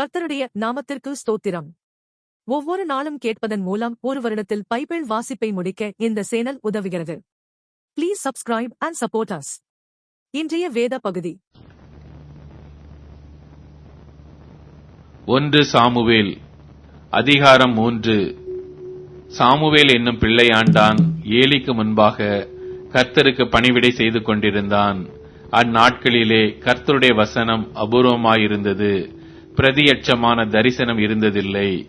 கர்த்தருடைய நாமத்திற்கு ஸ்தோத்திரம். ஒவ்வொரு நாளும் கேட்பதன் மூலம் ஒரு வருடத்தில் பைபிள் வாசிப்பை முடிக்க இந்த சேனல் உதவுகிறது. Please subscribe and support us இன்றைய வேத பகுதி. ஒன்று சாமுவேல் அதிகாரம் மூன்று. சாமுவேல் என்னும் பிள்ளையாண்டான் ஏலிக்கு முன்பாக கர்த்தருக்கு பணிவிடை செய்து கொண்டிருந்தான். அந்நாட்களிலே கர்த்தருடைய வசனம் அபூர்வமாயிருந்தது. பிரதியட்சமான தரிசனம் இருந்ததில்லை.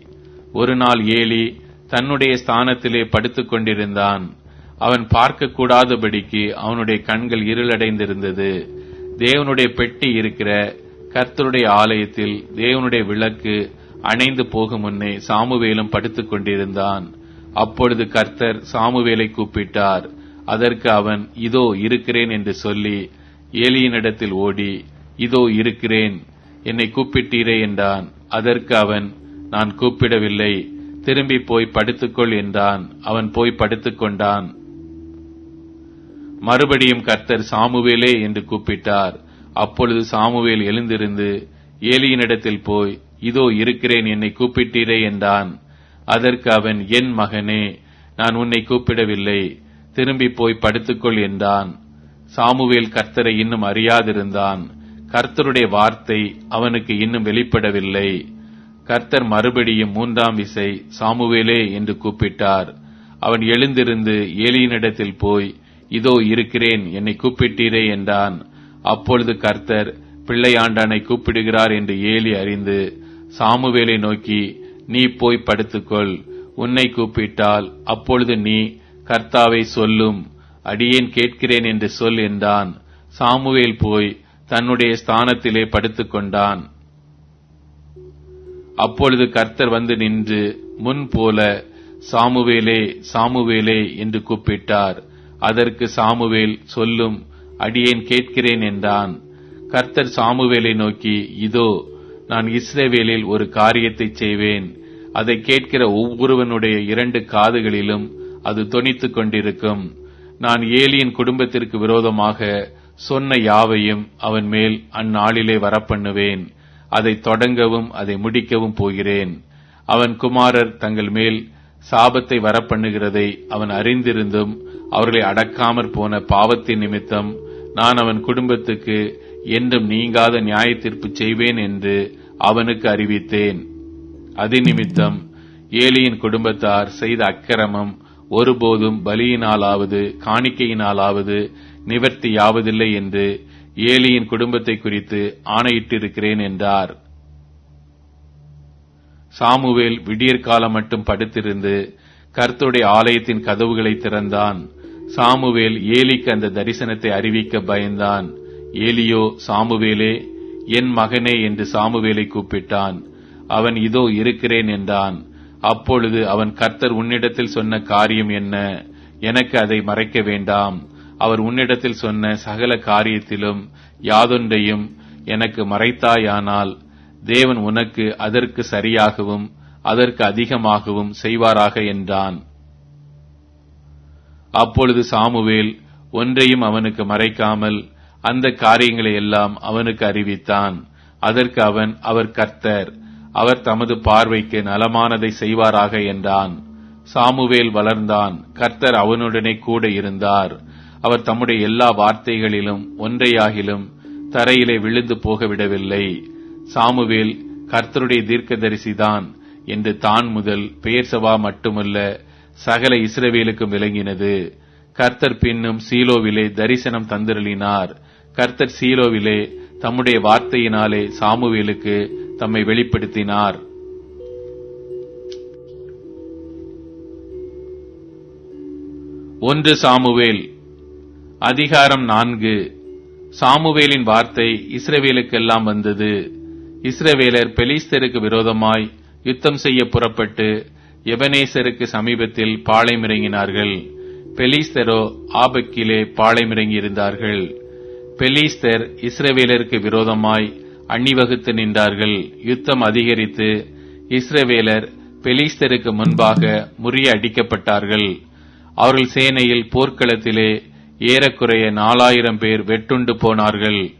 ஒரு நாள் ஏலி தன்னுடைய ஸ்தானத்திலே படுத்துக் கொண்டிருந்தான். அவன் பார்க்கக்கூடாதபடிக்கு அவனுடைய கண்கள் இருளடைந்திருந்தது. தேவனுடைய பெட்டி இருக்கிற கர்த்தருடைய ஆலயத்தில் தேவனுடைய விளக்கு அணைந்து போகும் முன்னே சாமுவேலும் படுத்துக் கொண்டிருந்தான். அப்பொழுது கர்த்தர் சாமுவேலை கூப்பிட்டார். அதற்கு அவன் இதோ இருக்கிறேன் என்று சொல்லி ஏலியினிடத்தில் ஓடி இதோ இருக்கிறேன். என்னை கூப்பிட்டீரே என்றான். அதற்கு அவன் நான் கூப்பிடவில்லை. திரும்பி போய் படுத்துக்கொள் என்றான். அவன் போய் படுத்துக்கொண்டான். மறுபடியும் கர்த்தர் சாமுவேலே என்று கூப்பிட்டார். அப்பொழுது சாமுவேல் எழுந்திருந்து ஏலியினிடத்தில் போய் இதோ இருக்கிறேன் என்னை கூப்பிட்டீரே என்றான். அதற்கு அவன் என் மகனே நான் உன்னை கூப்பிடவில்லை. திரும்பி போய் படுத்துக்கொள் என்றான். சாமுவேல் கர்த்தரை இன்னும் அறியாதிருந்தான். கர்த்தருடைய வார்த்தை அவனுக்கு இன்னும் வெளிப்படவில்லை. கர்த்தர் மறுபடியும் மூன்றாம் விசை சாமுவேலே என்று கூப்பிட்டார். அவன் எழுந்திருந்து ஏலியினிடத்தில் போய் இதோ இருக்கிறேன் என்னை கூப்பிட்டீரே என்றான். அப்பொழுது கர்த்தர் பிள்ளையாண்டானை கூப்பிடுகிறார் என்று ஏலி அறிந்து சாமுவேலை நோக்கி நீ போய் படுத்துக்கொள். உன்னை கூப்பிட்டால் அப்பொழுது நீ கர்த்தாவை சொல்லும். அடியேன் கேட்கிறேன் என்று சொல் என்றான். சாமுவேல் போய் தன்னுடைய ஸ்தானத்திலே படுத்துக் கொண்டான் அப்பொழுது கர்த்தர் வந்து நின்று முன் போல சாமுவேலே சாமுவேலே என்று கூப்பிட்டார். அதற்கு சாமுவேல் சொல்லும் அடியேன் கேட்கிறேன் என்றான். கர்த்தர் சாமுவேலை நோக்கி இதோ நான் இஸ்ரேவேலில் ஒரு காரியத்தை செய்வேன். அதை கேட்கிற ஒவ்வொருவனுடைய இரண்டு காதுகளிலும் அது தொனித்துக் கொண்டிருக்கும். நான் ஏலியின் குடும்பத்திற்கு விரோதமாக சொன்ன யாவையும் அவன் மேல் அந்நாளிலே வரப்பண்ணுவேன். அதை தொடங்கவும் அதை முடிக்கவும் போகிறேன். அவன் குமாரர் தங்கள் மேல் சாபத்தை வரப்பண்ணுகிறதை அவன் அறிந்திருந்தும் அவர்களை அடக்காமற் போன பாவத்தின் நிமித்தம் நான் அவன் குடும்பத்துக்கு என்றும் நீங்காத நியாய தீர்ப்பு செய்வேன் என்று அவனுக்கு அறிவித்தேன். அது நிமித்தம் ஏலியின் குடும்பத்தார் செய்த அக்கிரமம் ஒருபோதும் பலியினாலாவது காணிக்கையினாலாவது நிவர்த்தியாவதில்லை என்று ஏலியின் குடும்பத்தை குறித்து ஆணையிட்டிருக்கிறேன் என்றார். சாமுவேல் விடியற்காலம் மட்டும் படுத்திருந்து கர்த்தருடைய ஆலயத்தின் கதவுகளை திறந்தான். சாமுவேல் ஏலிக்கு அந்த தரிசனத்தை அறிவிக்க பயந்தான். ஏலியோ சாமுவேலே என் மகனே என்று சாமுவேலை கூப்பிட்டான். அவன் இதோ இருக்கிறேன் என்றான். அப்பொழுது அவன் கர்த்தர் உன்னிடத்தில் சொன்ன காரியம் என்ன? எனக்கு அதை மறைக்க வேண்டாம். அவர் உன்னிடத்தில் சொன்ன சகல காரியத்திலும் யாதொன்றையும் எனக்கு மறைத்தாயானால் தேவன் உனக்கு அதற்கு சரியாகவும் அதற்கு அதிகமாகவும் செய்வாராக என்றான். அப்பொழுது சாமுவேல் ஒன்றையும் அவனுக்கு மறைக்காமல் அந்த காரியங்களை எல்லாம் அவனுக்கு அறிவித்தான். அதற்கு அவன் அவர் கர்த்தர் அவர் தமது பார்வைக்கு நலமானதை செய்வாராக என்றான். சாமுவேல் வளர்ந்தான். கர்த்தர் அவனுடனே கூட இருந்தார். அவர் தம்முடைய எல்லா வார்த்தைகளிலும் ஒன்றையாகிலும் தரையிலே விழுந்து போக விடவில்லை சாமுவேல் கர்த்தருடைய தீர்க்கதரிசிதான் என்று தான் முதல் பெயர்சவா மட்டுமல்ல சகல இஸ்ரவேலுக்கும் விளங்கினது. கர்த்தர் பின்னும் சீலோவிலே தரிசனம் தந்திரளினார். கர்த்தர் சீலோவிலே தம்முடைய வார்த்தையினாலே சாமுவேலுக்கு தம்மை வெளிப்படுத்தினார். ஒன்று சாமுவேல் அதிகாரம் நான்கு. சாமுவேலின் வார்த்தை இஸ்ரவேலுக்கெல்லாம் வந்தது. இஸ்ரவேலர் பெலிஸ்தருக்கு விரோதமாய் யுத்தம் செய்ய புறப்பட்டு எபனேசருக்கு சமீபத்தில் பாளையமிறங்கினார்கள் பெலிஸ்தரோ ஆபக்கிலே பாளையமிறங்கியிருந்தார்கள் பெலிஸ்தர் இஸ்ரவேலருக்கு விரோதமாய் அணிவகுத்து நின்றார்கள். யுத்தம் அதிகரித்து இஸ்ரவேலர் பெலிஸ்தருக்கு முன்பாக முறிய அடிக்கப்பட்டார்கள் அவர்கள் சேனையில் போர்க்களத்திலே ஏறக்குறைய நாலாயிரம் பேர் வெட்டுண்டு போனார்கள்.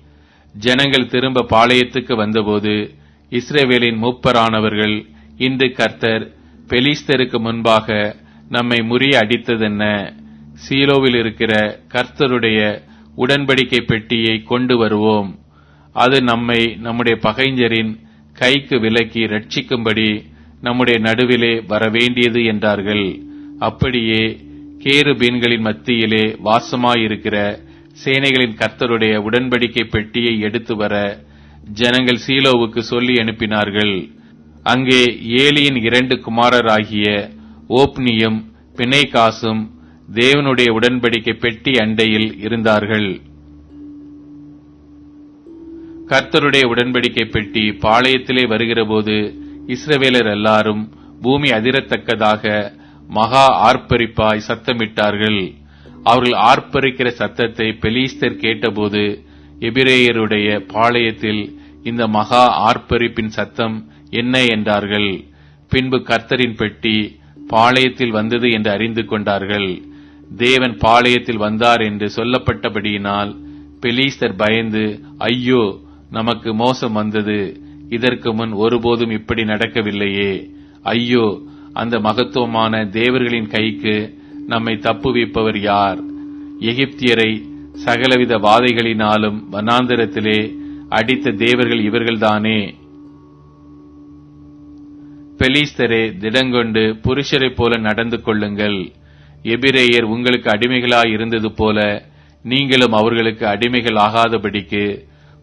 ஜனங்கள் திரும்ப பாளையத்துக்கு வந்தபோது இஸ்ரேவேலின் மூப்பரானவர்கள் இன்று கர்த்தர் பெலிஸ்தருக்கு முன்பாக நம்மை முறிய அடித்ததென்ன? சீலோவில் இருக்கிற கர்த்தருடைய உடன்படிக்கை பெட்டியை கொண்டு வருவோம். அது நம்மை நம்முடைய பகைஞரின் கைக்கு விலக்கி ரட்சிக்கும்படி நம்முடைய நடுவிலே வரவேண்டியது என்றார்கள். அப்படியே கேருபீன்களின் மத்தியிலே வாசமாயிருக்கிற சேனைகளின் கர்த்தருடைய உடன்படிக்கை பெட்டியை எடுத்து வர ஜனங்கள் சீலோவுக்கு சொல்லி அனுப்பினார்கள். அங்கே ஏலியின் இரண்டு குமாரராகிய ஓப்னியும் பிணைகாசும் தேவனுடைய உடன்படிக்கை பெட்டி அண்டையில் இருந்தார்கள். கர்த்தருடைய உடன்படிக்கை பெட்டி பாளையத்திலே வருகிறபோது இஸ்ரவேலர் எல்லாரும் பூமி அதிரத்தக்கதாக மகா ஆர்ப்பரிப்பாய் சத்தமிட்டார்கள். அவர்கள் ஆர்ப்பரிக்கிற சத்தத்தை பெலீஸ்தர் கேட்டபோது எபிரேயருடைய பாளையத்தில் இந்த மகா ஆர்ப்பரிப்பின் சத்தம் என்ன என்றார்கள். பின்பு கர்த்தரின் பெட்டி பாளையத்தில் வந்தது என்று அறிந்து கொண்டார்கள். தேவன் பாளையத்தில் வந்தார் என்று சொல்லப்பட்டபடியினால் பெலீஸ்தர் பயந்து ஐயோ நமக்கு மோசம் வந்தது. இதற்கு முன் ஒருபோதும் இப்படி நடக்கவில்லையே. ஐயோ அந்த மகத்துவமான தேவர்களின் கைக்கு நம்மை தப்புவிப்பவர் யார்? எகிப்தியரை சகலவித வாதைகளினாலும் வனாந்திரத்திலே அடித்த தேவர்கள் இவர்கள்தானே? பெலிஸ்தரே திடங்கொண்டு புருஷரைப் போல நடந்து கொள்ளுங்கள். எபிரேயர் உங்களுக்கு அடிமைகளாய் இருந்தது போல நீங்களும் அவர்களுக்கு அடிமைகள் ஆகாதபடிக்கு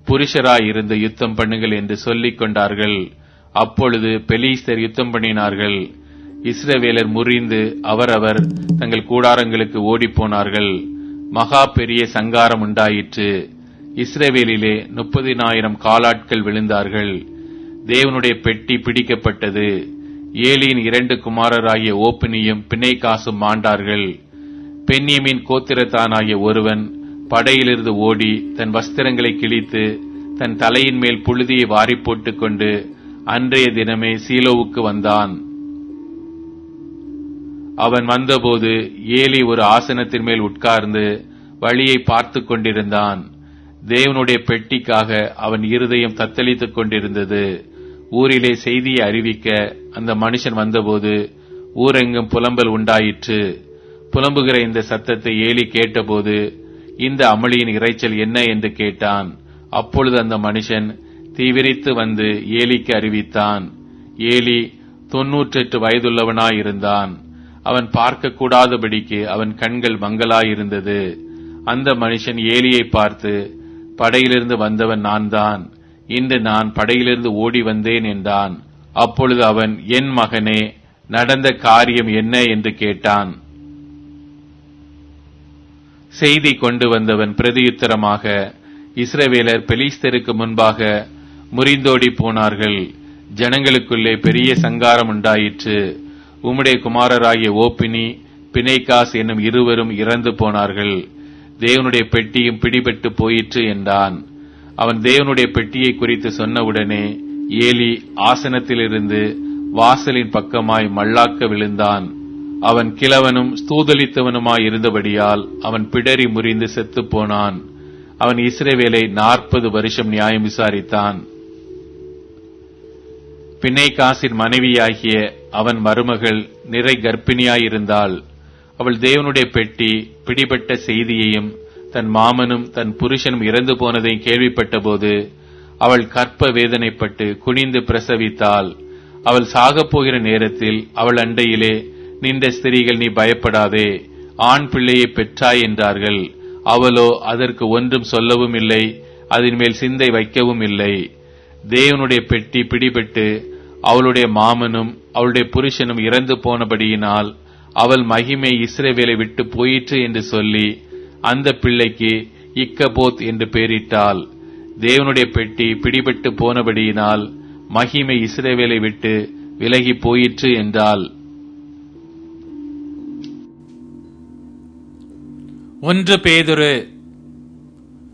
புருஷராய் இருந்து யுத்தம் பண்ணுங்கள் என்று சொல்லிக் கொண்டார்கள். அப்பொழுது பெலிஸ்தர் யுத்தம் பண்ணினார்கள். இஸ்ரவேலர் முறிந்து அவரவர் தங்கள் கூடாரங்களுக்கு ஓடிப்போனார்கள். மகா பெரிய சங்காரம் உண்டாயிற்று. இஸ்ரவேலிலே முப்பதினாயிரம் காலாட்கள் விழுந்தார்கள். தேவனுடைய பெட்டி பிடிக்கப்பட்டது. ஏலியின் இரண்டு குமாரராகிய ஓப்பினியும் பிணைக்காசும் மாண்டார்கள். பென்யமின் கோத்திரத்தானாகிய ஒருவன் படையிலிருந்து ஓடி தன் வஸ்திரங்களை கிழித்து தன் தலையின் மேல் புழுதியை வாரி போட்டுக்கொண்டு அன்றைய தினமே சீலோவுக்கு வந்தான். அவன் வந்தபோது ஏலி ஒரு ஆசனத்தின் மேல் உட்கார்ந்து வழியை பார்த்து கொண்டிருந்தான். தேவனுடைய பெட்டிக்காக அவன் இருதயம் தத்தளித்துக் கொண்டிருந்தது. ஊரிலே செய்தியை அறிவிக்க அந்த மனுஷன் வந்தபோது ஊரெங்கும் புலம்பல் உண்டாயிற்று. புலம்புகிற இந்த சத்தத்தை ஏலி கேட்டபோது இந்த அமளியின் இறைச்சல் என்ன? என்று கேட்டான். அப்பொழுது அந்த மனுஷன் தீவிரித்து வந்து ஏலிக்கு அறிவித்தான். ஏலி தொன்னூற்றெட்டு வயதுள்ளவனாயிருந்தான். அவன் பார்க்க கூடாதபடிக்கு அவன் கண்கள் மங்கலாயிருந்தது அந்த மனுஷன் ஏலியை பார்த்து படையிலிருந்து வந்தவன் நான் தான் இன்று நான் படையிலிருந்து ஓடி வந்தேன் என்றான். அப்பொழுது அவன் என் மகனே நடந்த காரியம் என்ன? என்று கேட்டான். செய்தி கொண்டு வந்தவன் பிரதியுத்தரமாக இஸ்ரவேலர் பெலிஸ்தருக்கு முன்பாக முறிந்தோடி போனார்கள். ஜனங்களுக்குள்ளே பெரிய சங்காரம் உண்டாயிற்று. உம்முடைய குமாரராகிய ஓப்பினி பிணைக்காஸ் என்னும் இருவரும் இறந்து போனார்கள். தேவனுடைய பெட்டியும் பிடிபட்டு போயிற்று என்றான். அவன் தேவனுடைய பெட்டியை குறித்து சொன்னவுடனே ஏலி ஆசனத்திலிருந்து வாசலின் பக்கமாய் மல்லாக்க விழுந்தான். அவன் கிழவனும் ஸ்தூதலித்தவனுமாய் இருந்தபடியால் அவன் பிடரி முறிந்து செத்துப்போனான் அவன் இஸ்ரேவேலை நாற்பது வருஷம் நியாயம் விசாரித்தான். பிணைகாசின் மனைவியாகிய அவன் மருமகள் நிறை கர்ப்பிணியாயிருந்தாள். அவள் தேவனுடைய பெட்டி பிடிபட்ட செய்தியையும் தன் மாமனும் தன் புருஷனும் இறந்து போனதையும் கேள்விப்பட்டபோது அவள் கற்ப வேதனைப்பட்டு குனிந்து பிரசவித்தாள். அவள் சாகப் போகிற நேரத்தில் அவள் அண்டையிலே நின்ற ஸ்திரீகள் நீ பயப்படாதே. ஆண் பிள்ளையை பெற்றாய் என்றார்கள். அவளோ அதற்கு ஒன்றும் சொல்லவும் இல்லை. அதன் மேல் சிந்தை வைக்கவும் இல்லை. தேவனுடைய பெட்டி பிடிபட்டு அவளுடைய மாமனும் அவளுடைய புருஷனும் இறந்து போனபடியினால் அவள் மகிமை இஸ்ரேவேலை விட்டு போயிற்று என்று சொல்லி அந்த பிள்ளைக்கு இக்கபோத் என்று பெயரிட்டாள் தேவனுடைய பெட்டி பிடிபட்டு போனபடியினால் மகிமை இஸ்ரேவேலை விட்டு விலகி போயிற்று என்றாள். ஒன்று பேதுரு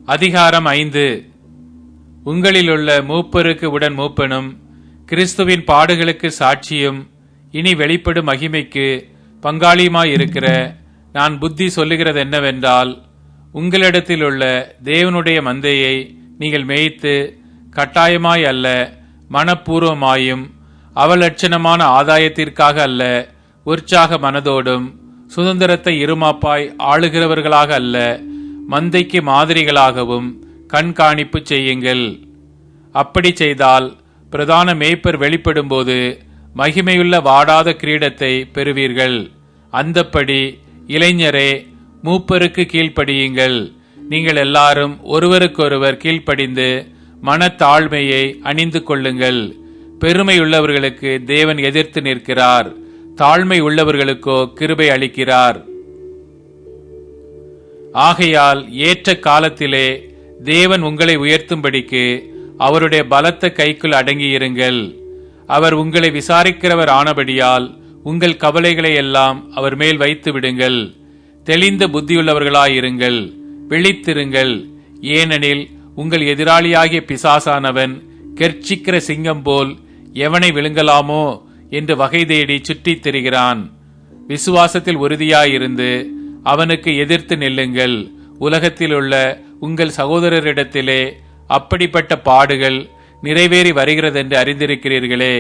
அதிகாரம் ஐந்து. உங்களிலுள்ள மூப்பருக்கு உடன் மூப்பனும் கிறிஸ்துவின் பாடுகளுக்கு சாட்சியும் இனி வெளிப்படும் மகிமைக்கு பங்காளியுமாயிருக்கிற நான் புத்தி சொல்லுகிறது என்னவென்றால் உங்களிடத்தில் உள்ள தேவனுடைய மந்தையை நீங்கள் மேய்த்து கட்டாயமாய் அல்ல மனப்பூர்வமாயும் அவலட்சணமான ஆதாயத்திற்காக அல்ல உற்சாக மனதோடும் சுதந்திரத்தை இருமாப்பாய் ஆளுகிறவர்களாக அல்ல மந்தைக்கு மாதிரிகளாகவும் கண்காணிப்பு செய்யுங்கள். அப்படி செய்தால் பிரதான மேய்ப்பர் வெளிப்படும்போது மகிமையுள்ள வாடாத கிரீடத்தை பெறுவீர்கள். அந்தப்படி இளைஞரே மூப்பருக்கு கீழ்ப்படியுங்கள். நீங்கள் எல்லாரும் ஒருவருக்கொருவர் கீழ்ப்படிந்து மனத்தாழ்மையை அணிந்து கொள்ளுங்கள். பெருமையுள்ளவர்களுக்கு தேவன் எதிர்த்து நிற்கிறார். தாழ்மை உள்ளவர்களுக்கோ கிருபை அளிக்கிறார். ஆகையால் ஏற்ற காலத்திலே தேவன் உங்களை உயர்த்தும்படிக்கு அவருடைய பலத்த கைக்குள் அடங்கியிருங்கள். அவர் உங்களை விசாரிக்கிறவர் ஆனபடியால் உங்கள் கவலைகளை எல்லாம் அவர் மேல் வைத்து விடுங்கள். தெளிந்த புத்தியுள்ளவர்களாயிருங்கள். விழித்திருங்கள். ஏனெனில் உங்கள் எதிராளியாகிய பிசாசானவன் கெர்ச்சிக்கிற சிங்கம் போல் எவனை விழுங்கலாமோ என்று வகை தேடி சுற்றித் திரிகிறான். விசுவாசத்தில் உறுதியாயிருந்து அவனுக்கு எதிர்த்து நில்லுங்கள். உலகத்தில் உள்ள உங்கள் சகோதரரிடத்திலே அப்படிப்பட்ட பாடுகள் நிறைவேறி வருகிறதென்று அறிந்திருக்கிறீர்களே.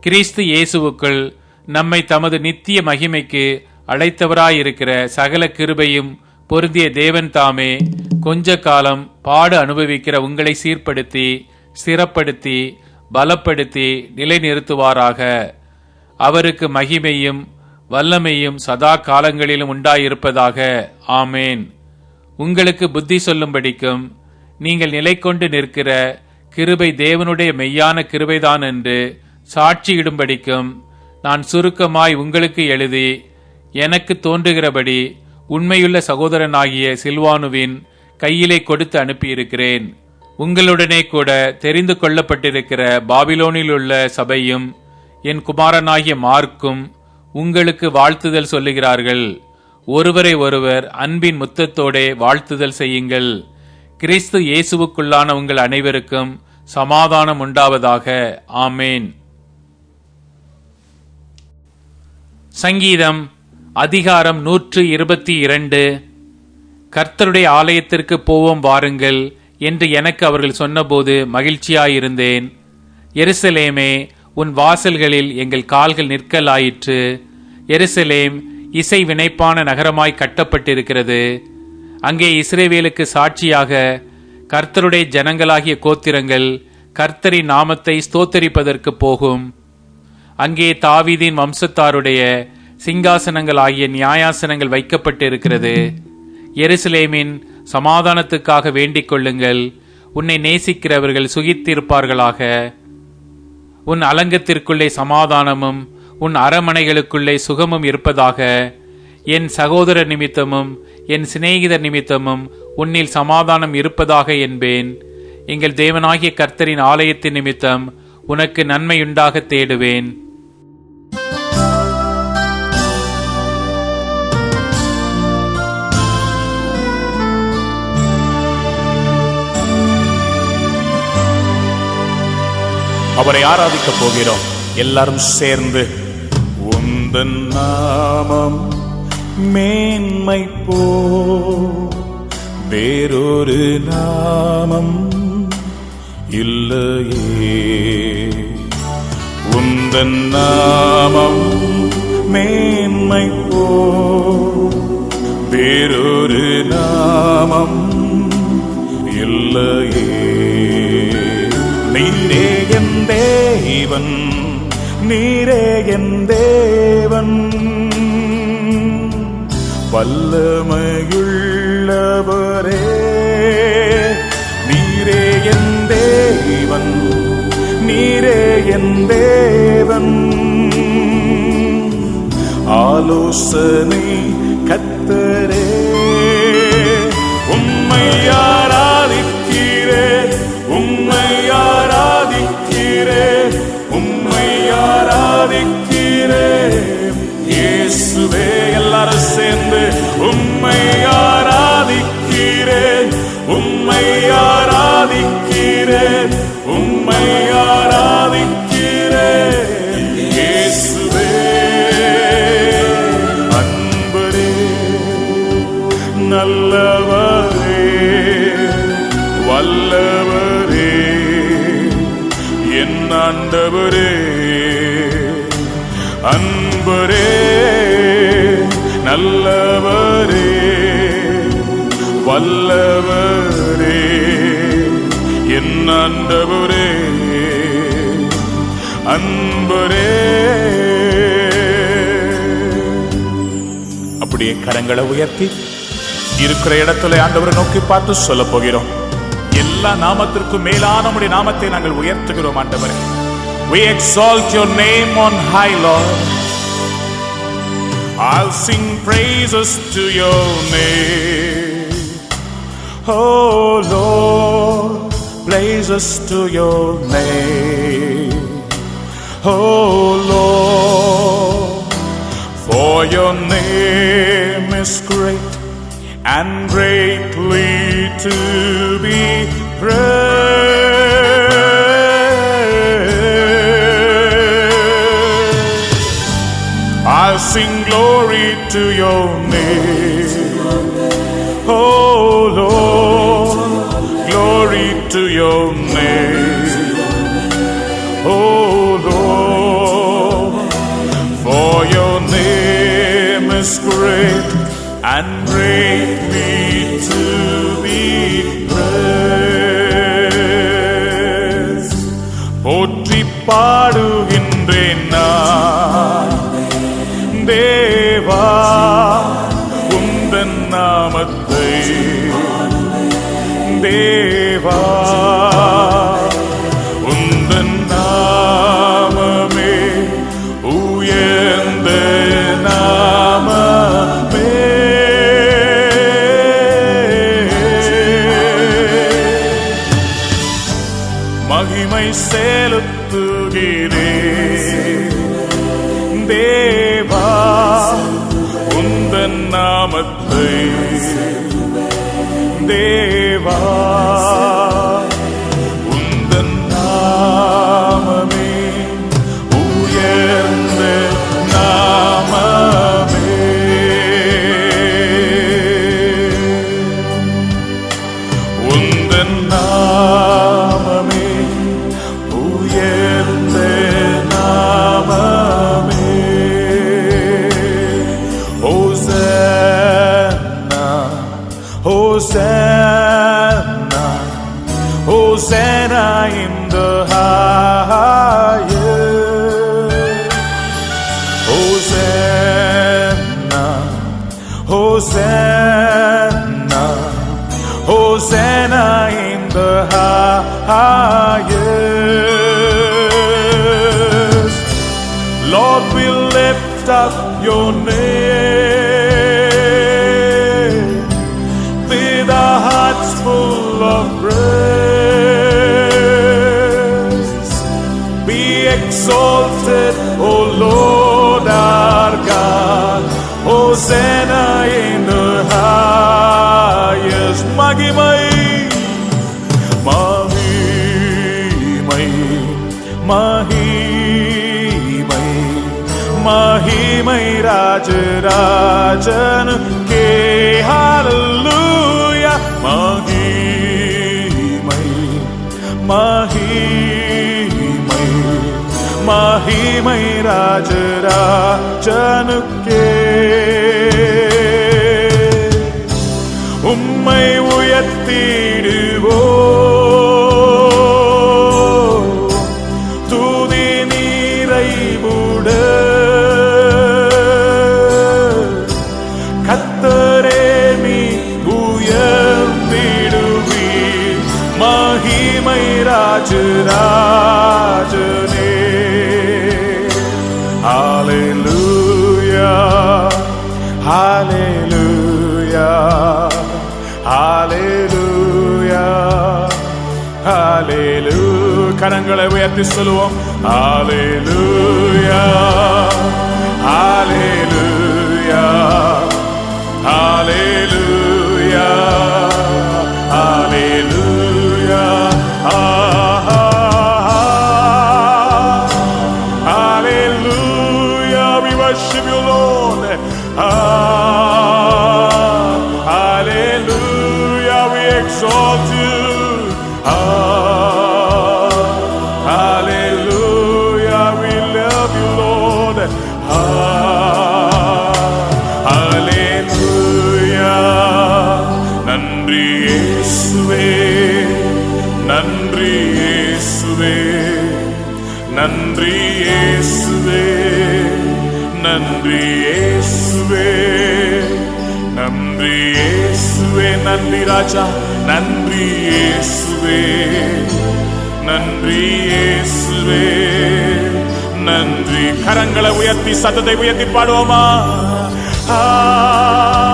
கிறிஸ்து இயேசுவுக்குள் நம்மை தமது நித்திய மகிமைக்கு அழைத்தவராயிருக்கிற சகல கிருபையும் பொருந்திய தேவன் தாமே கொஞ்ச காலம் பாடு அனுபவிக்கிற உங்களை சீர்படுத்தி ஸ்திரப்படுத்தி பலப்படுத்தி நிலைநிறுத்துவாராக. அவருக்கு மகிமையும் வல்லமையும் சதா காலங்களிலும் உண்டாயிருப்பதாக. ஆமேன். உங்களுக்கு புத்தி சொல்லும்படிக்கும் நீங்கள் நிலை கொண்டு நிற்கிற கிருபை தேவனுடைய மெய்யான கிருபைதான் என்று சாட்சியிடும்படிக்கும் நான் சுருக்கமாய் உங்களுக்கு எழுதி எனக்கு தோன்றுகிறபடி உண்மையுள்ள சகோதரனாகிய சில்வானுவின் கையிலே கொடுத்து அனுப்பியிருக்கிறேன். உங்களுடனே கூட தெரிந்து கொள்ளப்பட்டிருக்கிற பாபிலோனில் உள்ள சபையும் என் குமாரனாகிய மார்க்கும் உங்களுக்கு வாழ்த்துதல் சொல்லுகிறார்கள். ஒருவரை ஒருவர் அன்பின் முத்தத்தோடே வாழ்த்துதல் செய்யுங்கள். கிறிஸ்து இயேசுவுக்குள்ளான உங்கள் அனைவருக்கும் சமாதானம் உண்டாவதாக. ஆமேன். சங்கீதம் அதிகாரம் நூற்று இருபத்தி இரண்டு. கர்த்தருடைய ஆலயத்திற்கு போவோம் வாருங்கள் என்று எனக்கு அவர்கள் சொன்னபோது மகிழ்ச்சியாயிருந்தேன். எருசலேமே உன் வாசல்களில் எங்கள் கால்கள் நிற்கலாயிற்று. எருசலேம் இசை வினைப்பான நகரமாய் கட்டப்பட்டிருக்கிறது. அங்கே இஸ்ரேவேலுக்கு சாட்சியாக கர்த்தருடைய ஜனங்களாகிய கோத்திரங்கள் கர்த்தரின் நாமத்தை ஸ்தோத்தரிப்பதற்கு போகும். அங்கே தாவீதின் வம்சத்தாருடைய சிங்காசனங்கள் ஆகிய நியாயாசனங்கள் வைக்கப்பட்டிருக்கிறது. எருசலேமின் சமாதானத்துக்காக வேண்டிக் கொள்ளுங்கள். உன்னை நேசிக்கிறவர்கள் சுகித்திருப்பார்களாக. உன் அலங்கத்திற்குள்ளே சமாதானமும் உன் அரமனைகளுக்குள்ளே சுகமும் இருப்பதாக என் சகோதர நிமித்தமும் என் சிநேகிதர் நிமித்தமும் உன்னில் சமாதானம் இருப்பதாக என்பேன். எங்கள் தேவனாகிய கர்த்தரின் ஆலயத்தின் நிமித்தம் உனக்கு நன்மையுண்டாக தேடுவேன். அவரை ஆராதிக்க போகிறோம். எல்லாரும் சேர்ந்து இந்த நாமம் மேன்மை போ. வேறொரு நாமம் இல்லையே. உந்தன் நாமம் மேன்மை போ. வேறொரு நாமம் இல்லையே. நீரே என் தேவன் நீரே என் தேவன். வல்லமையுள்ளவரே நீரே என் தேவன். நீரே என் தேவன். ஆலோசனை கத்தரே உம்மை உம்மை ஆராதிக்கிறேன். உம்மை ஆராதிக்கிறேன். உம்மை ஆராதிக்கிறேன். இயேசுவே அன்பரே நல்லவரே வல்லவரே என் ஆண்டவரே அன்பரே. நல்லவரே வல்லவரே என் ஆண்டவரே அன்பரே. அப்படியே கரங்களை உயர்த்தி இருக்கிற இடத்துல ஆண்டவரை நோக்கி பார்த்து சொல்ல போகிறோம். எல்லா நாமத்திற்கும் மேலான நம்முடைய நாமத்தை நாங்கள் உயர்த்துகிறோம் ஆண்டவரே. We exalt your name on high, Lord. I'll sing praises to your name. Oh Lord, praises to your name. Oh Lord, for your name is great and greatly to to your name. Oh Lord, glory to your name. Oh Lord, for your name is great and greatly to be praised. Potipar நாமத்தை Hosanna, Hosanna, Hosanna in the highest. Lord, we lift up your name with our hearts full of praise. Be exalted, Hosanna in the highest. Magimai, மகிமை மகிமை மகிமை ராஜராஜனுக்கே ஹalleluya மகிமை மகிமை மகிமை ராஜராஜனுக்கே உம்மை உயர்த்திடுவோ துதி நீரைவுட கத்தரே நீ உயர்ந்திடுவீர். மகிமை ராஜராஜனே. கரங்களை உயர்த்தி சொல்லுவோம் ஆலே லூயா ஆலே நன்றி இயேசுவே. நன்றி இயேசுவே. நன்றி ராஜா. நன்றி இயேசுவே. நன்றி இயேசுவே. நன்றி. கரங்களை உயர்த்தி சத்தத்தை உயர்த்தி பாடுவோமா? ஆ.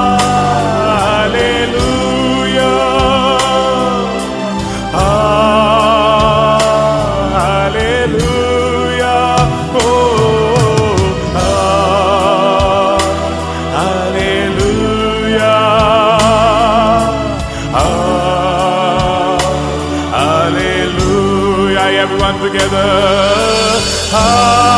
together. Ah.